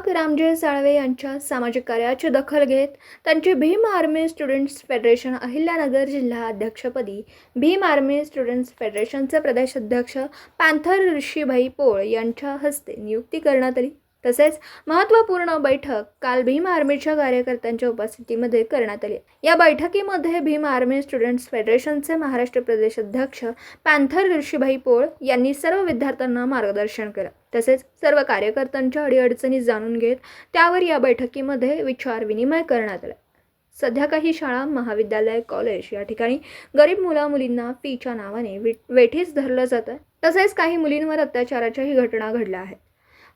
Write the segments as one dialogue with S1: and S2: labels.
S1: दीपक रामजी साळवे यांच्या सामाजिक कार्याची दखल घेत त्यांची Bhim army students federation Ahilyanagar जिल्हा अध्यक्षपदी भीम आर्मी स्टुडंट्स फेडरेशनचे प्रदेशाध्यक्ष पॅन्थर ऋषीभाई पोळ यांच्या हस्ते नियुक्ती करण्यात आली. तसेच महत्त्वपूर्ण बैठक काल भीम आर्मीच्या कार्यकर्त्यांच्या उपस्थितीमध्ये करण्यात आली. या बैठकीमध्ये भीम आर्मी स्टुडंट्स फेडरेशनचे महाराष्ट्र प्रदेश अध्यक्ष पॅन्थर ऋषीभाई पोळ यांनी सर्व विद्यार्थ्यांना मार्गदर्शन केलं. तसेच सर्व कार्यकर्त्यांच्या अडीअडचणी जाणून घेत त्यावर या बैठकीमध्ये विचार विनिमय करण्यात आला. सध्या काही शाळा महाविद्यालय कॉलेज या ठिकाणी गरीब मुला मुलींना फीच्या नावाने वेठीस धरलं जातं तसेच काही मुलींवर अत्याचाराच्याही घटना घडल्या आहेत.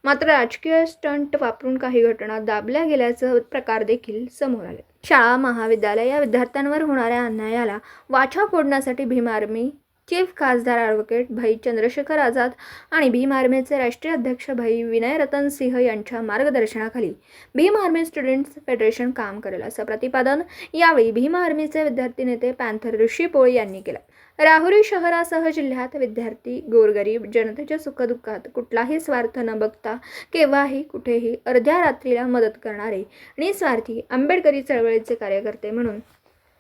S1: मात्र राजकीय स्टंट वापरून काही घटना दाबल्या गेल्याचं प्रकार देखील समोर आले. शाळा महाविद्यालय या विद्यार्थ्यांवर होणाऱ्या अन्यायाला वाचा फोडण्यासाठी भीम आर्मी चीफ खासदार ॲडव्होकेट भाई चंद्रशेखर आझाद आणि भीम आर्मीचे राष्ट्रीय अध्यक्ष भाई विनय रतन सिंह यांच्या मार्गदर्शनाखाली भीम आर्मी स्टुडंट्स फेडरेशन काम करेल असं प्रतिपादन यावेळी भीम आर्मीचे विद्यार्थी नेते पॅन्थर ऋषी पोळी यांनी केलं. राहुरी शहरासह जिल्ह्यात विद्यार्थी गोरगरीब जनतेच्या सुखदुःखात कुठलाही स्वार्थ न बघता केव्हाही कुठेही अर्ध्या रात्रीला मदत करणारे निस्वार्थी आंबेडकरी चळवळीचे कार्यकर्ते म्हणून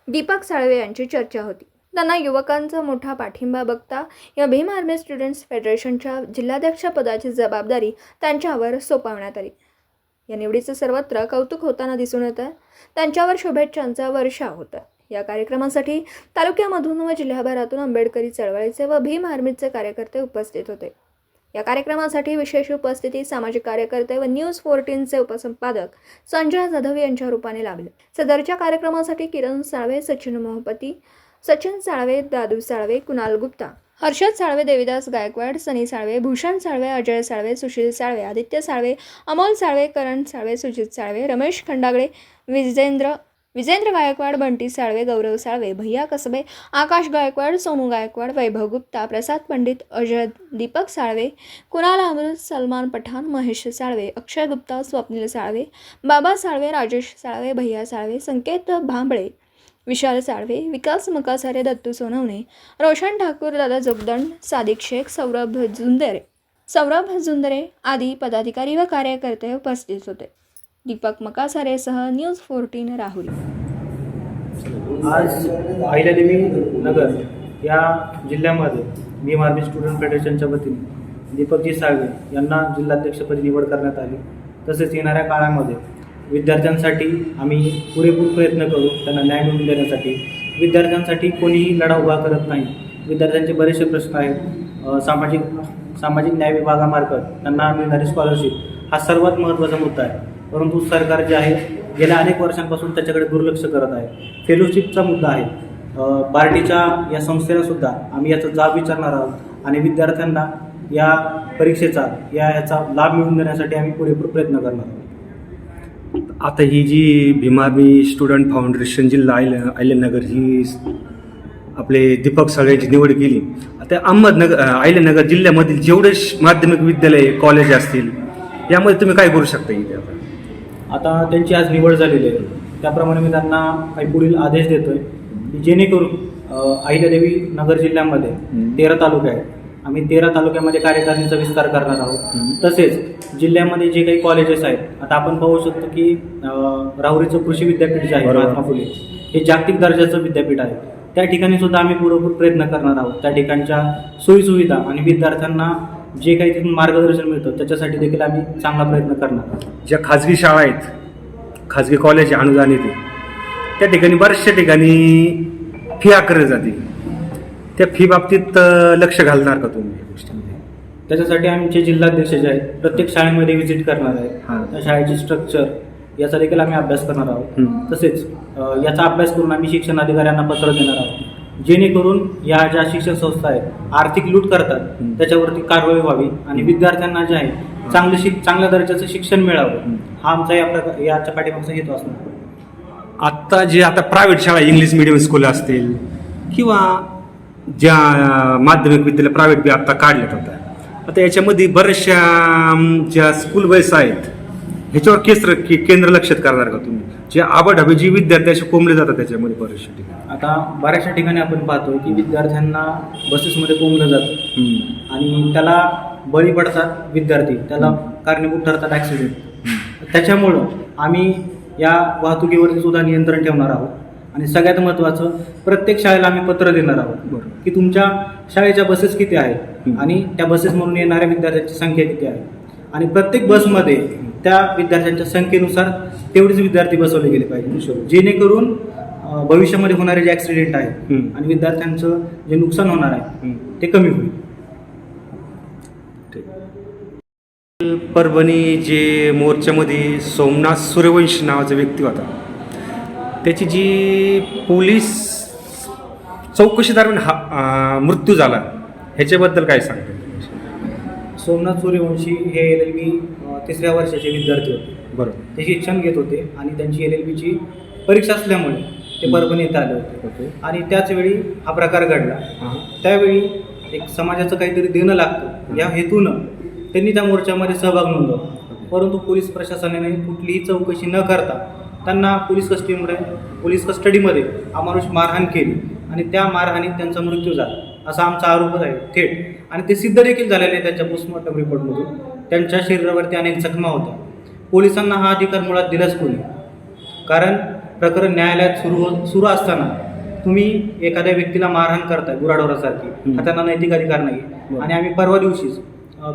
S1: दीपक साळवे यांची चर्चा होती. त्यांना युवकांचा मोठा पाठिंबा बघता या भीम आर्मी स्टुडंट्स फेडरेशनच्या जिल्हाध्यक्षपदाची जबाबदारी त्यांच्यावर सोपवण्यात आली. या निवडीचं सर्वत्र कौतुक होताना दिसून येतं. त्यांच्यावर शुभेच्छांचा वर्षाव होता. या कार्यक्रमासाठी तालुक्यामधून व जिल्ह्याभरातून आंबेडकरी चळवळीचे व भीम आर्मीचे कार्यकर्ते उपस्थित होते. या कार्यक्रमासाठी विशेष उपस्थिती सामाजिक कार्यकर्ते व न्यूज फोर्टीनचे उपसंपादक संजय जाधव यांच्या रूपाने लाभले. सदरच्या कार्यक्रमासाठी किरण साळवे सचिन मोहपती सचिन साळवे दादू साळवे कुणाल गुप्ता हर्षद साळवे देविदास गायकवाड सनी साळवे भूषण साळवे अजय साळवे सुशील साळवे आदित्य साळवे अमोल साळवे करण साळवे सुजित साळवे रमेश खंडागळे विजेंद्र विजेंद्र गायकवाड बंटी साळवे गौरव साळवे भैया कसबे आकाश गायकवाड सोनू गायकवाड वैभव गुप्ता प्रसाद पंडित अजय दीपक साळवे कुणाल अमृत सलमान पठाण महेश साळवे अक्षय गुप्ता स्वप्नील साळवे बाबा साळवे राजेश साळवे भैया साळवे संकेत भांबळे विशाल साळवे विकास मकासारे दत्तू सोनवणे रोशन ठाकूर दादा जोगदंड सादिक शेख सौरभ झुंदरे. सौरभ झुंदरे आदी पदाधिकारी व कार्यकर्ते उपस्थित होते. दीपक मकासारेसह न्यूज फोर्टीन राहुरी.
S2: आज अहिल्यादेवी नगर या जिल्ह्यामध्ये भीम आर्मी स्टुडंट फेडरेशनच्या वतीने दीपकजी साळवे यांना जिल्हाध्यक्षपदी निवड करण्यात आली. तसेच येणाऱ्या काळामध्ये विद्यार्थ्यांसाठी आम्ही पुरेपूर प्रयत्न करू त्यांना न्याय मिळवून देण्यासाठी. विद्यार्थ्यांसाठी कोणीही लढा उभा करत नाही. विद्यार्थ्यांचे बरेचसे प्रश्न आहेत. सामाजिक सामाजिक न्याय विभागामार्फत त्यांना मिळणारी स्कॉलरशिप हा सर्वात महत्त्वाचा मुद्दा आहे. परंतु सरकार जे आहे गेल्या अनेक वर्षांपासून त्याच्याकडे दुर्लक्ष करत आहे. फेलोशिपचा मुद्दा आहे. पार्टीच्या या संस्थेला सुद्धा आम्ही याचा जाब विचारणार आहोत आणि विद्यार्थ्यांना या परीक्षेचा या याचा लाभ मिळवून देण्यासाठी आम्ही पुरेपूर प्रयत्न करणार आहोत.
S3: आता ही जी भीमाबी स्टुडंट फाउंडेशन जिल्हा आयल आयल्यानगर ही आपले दीपक साळवेची निवड केली. आता अहमदनगर आयल्यानगर जिल्ह्यामधील जेवढे श- माध्यमिक विद्यालय कॉलेज असतील यामध्ये तुम्ही काय करू शकता इथे आता?
S2: आता त्यांची आज निवड झालेली आहे. त्याप्रमाणे मी त्यांना काही पुढील आदेश देतोय की जेणेकरून अहिल्यादेवी नगर जिल्ह्यामध्ये तेरा तालुके आहेत. आम्ही तेरा तालुक्यामध्ये कार्यकारिणीचा विस्तार करणार आहोत. तसेच जिल्ह्यामध्ये जे काही कॉलेजेस आहेत आता आपण पाहू शकतो की राहुरीचं कृषी विद्यापीठ जे आहे. महात्मा फुले हे जागतिक दर्जाचं विद्यापीठ आहे. त्या ठिकाणी सुद्धा आम्ही पुरेपूर प्रयत्न करणार आहोत. त्या ठिकाणच्या सोयीसुविधा आणि विद्यार्थ्यांना जे काही तिथून मार्गदर्शन मिळतं त्याच्यासाठी देखील आम्ही चांगला प्रयत्न करणार. आहोत
S3: ज्या खाजगी शाळा आहेत खाजगी कॉलेज आहे, अनुदान येते त्या ठिकाणी बऱ्याचशा ठिकाणी फी आकारली जाते त्या फी बाबतीत लक्ष घालणार का तुम्ही या गोष्टीमध्ये?
S2: त्याच्यासाठी आमचे जिल्हाध्यक्ष जे आहेत प्रत्येक शाळेमध्ये व्हिजिट करणार. आहे त्या शाळेची स्ट्रक्चर याचा देखील आम्ही अभ्यास करणार आहोत. तसेच याचा अभ्यास करून आम्ही शिक्षण अधिकाऱ्यांना पत्र देणार आहोत. जेणेकरून या ज्या शिक्षण संस्था आहेत आर्थिक लूट करतात. त्याच्यावरती कारवाई व्हावी आणि विद्यार्थ्यांना जे आहे चांगले शिक चांगल्या दर्जाचं शिक्षण मिळावं.
S3: हं.
S2: आमचा या प्रकार याच्या पाठीमागचा हेतू असणार.
S3: आत्ता जे आता प्रायव्हेट शाळा इंग्लिश मिडियम स्कूल असतील किंवा ज्या माध्यमिक विद्यालय प्रायव्हेट बी आत्ता काढल्यात आता. आता याच्यामध्ये बऱ्याचशा ज्या स्कूल बस आहेत ह्याच्यावर केंद्र के- केंद्र लक्षात करणार का तुम्ही? जे आबाढाबे जी विद्यार्थी असे कोंबले जातात त्याच्यामध्ये बऱ्याचशा ठिकाणी.
S2: आता बऱ्याचशा ठिकाणी आपण पाहतो की विद्यार्थ्यांना बसेसमध्ये कोंबलं जातं. आणि त्याला बळी पडतात विद्यार्थी. त्याला कारणीभूत ठरतात ॲक्सिडेंट त्याच्यामुळं आम्ही या वाहतुकीवरती सुद्धा नियंत्रण ठेवणार आहोत. आणि सगळ्यात महत्त्वाचं प्रत्येक शाळेला आम्ही पत्र देणार आहोत.
S3: बरोबर.
S2: की तुमच्या शाळेच्या बसेस किती आहेत. आणि त्या बसेस म्हणून येणाऱ्या विद्यार्थ्यांची संख्या किती आहे? आणि प्रत्येक बसमध्ये त्या विद्यार्थ्यांच्या संख्येनुसार तेवढेच विद्यार्थी बसवले गेले पाहिजे जेणेकरून अं, भविष्यामध्ये होणारे जे ॲक्सिडेंट आहेत. आणि विद्यार्थ्यांचं जे नुकसान होणार आहे. ते कमी होईल
S3: परभणी जे मोर्चामध्ये सोमनाथ सूर्यवंशी नावाचा व्यक्ती होता त्याची जी पोलीस चौकशी दरम्यान हा मृत्यू झाला ह्याच्याबद्दल काय सांगता
S2: सोमनाथ सूर्यवंशी हे एल एल बी तिसऱ्या वर्षाचे विद्यार्थी होते.
S3: बरोबर.
S2: ते शिक्षण घेत होते आणि त्यांची एल एल बीची परीक्षा असल्यामुळे ते परभणी येथे आले होते.
S3: ओके.
S2: आणि त्याच वेळी हा प्रकार घडला.
S3: हां.
S2: त्यावेळी एक समाजाचं काहीतरी देणं लागतं. या हेतूनं त्यांनी त्या मोर्चामध्ये सहभाग नोंदवला. परंतु पोलीस प्रशासनाने कुठलीही चौकशी न करता त्यांना पोलीस कस्टडीमध्ये पोलीस कस्टडीमध्ये अमानुष मारहाण केली आणि त्या मारहाणीत त्यांचा मृत्यू झाला. असा आमचा आरोपच आहे. थेट. आणि ते सिद्ध देखील झालेले आहे त्यांच्या पोस्टमॉर्टम रिपोर्टमधून त्यांच्या शरीरावरती अनेक जखमा होत्या पोलिसांना हा अधिकार मुळात दिलाच कोणी कारण प्रकरण न्यायालयात सुरू हो सुरू असताना तुम्ही एखाद्या व्यक्तीला मारहाण करताय गुराढोरासारखी
S3: हं.
S2: त्यांना नैतिक अधिकार नाही. आणि आम्ही परवा दिवशीच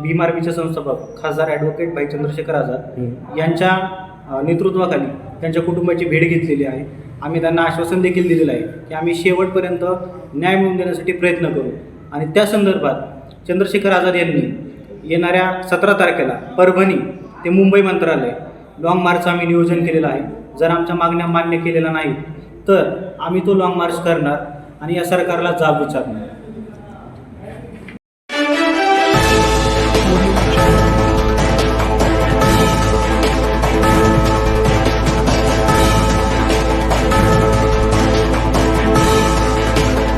S2: भीम आर्मीचे संस्थापक खासदार ॲडव्होकेट भाई चंद्रशेखर आझाद. यांच्या नेतृत्वाखाली त्यांच्या कुटुंबाची भेट घेतलेली आहे आम्ही त्यांना आश्वासन देखील दिलेलं आहे की आम्ही शेवटपर्यंत न्याय मिळवून देण्यासाठी प्रयत्न करू आणि त्या संदर्भात चंद्रशेखर आझाद यांनी येणाऱ्या सतरा तारखेला परभणी ते मुंबई मंत्रालय. लाँग मार्च आम्ही नियोजन केलेलं आहे. जर आमच्या मागण्या मान्य केलेल्या नाही तर आम्ही तो लाँग मार्च करणार आणि या सरकारला जाब विचारणार.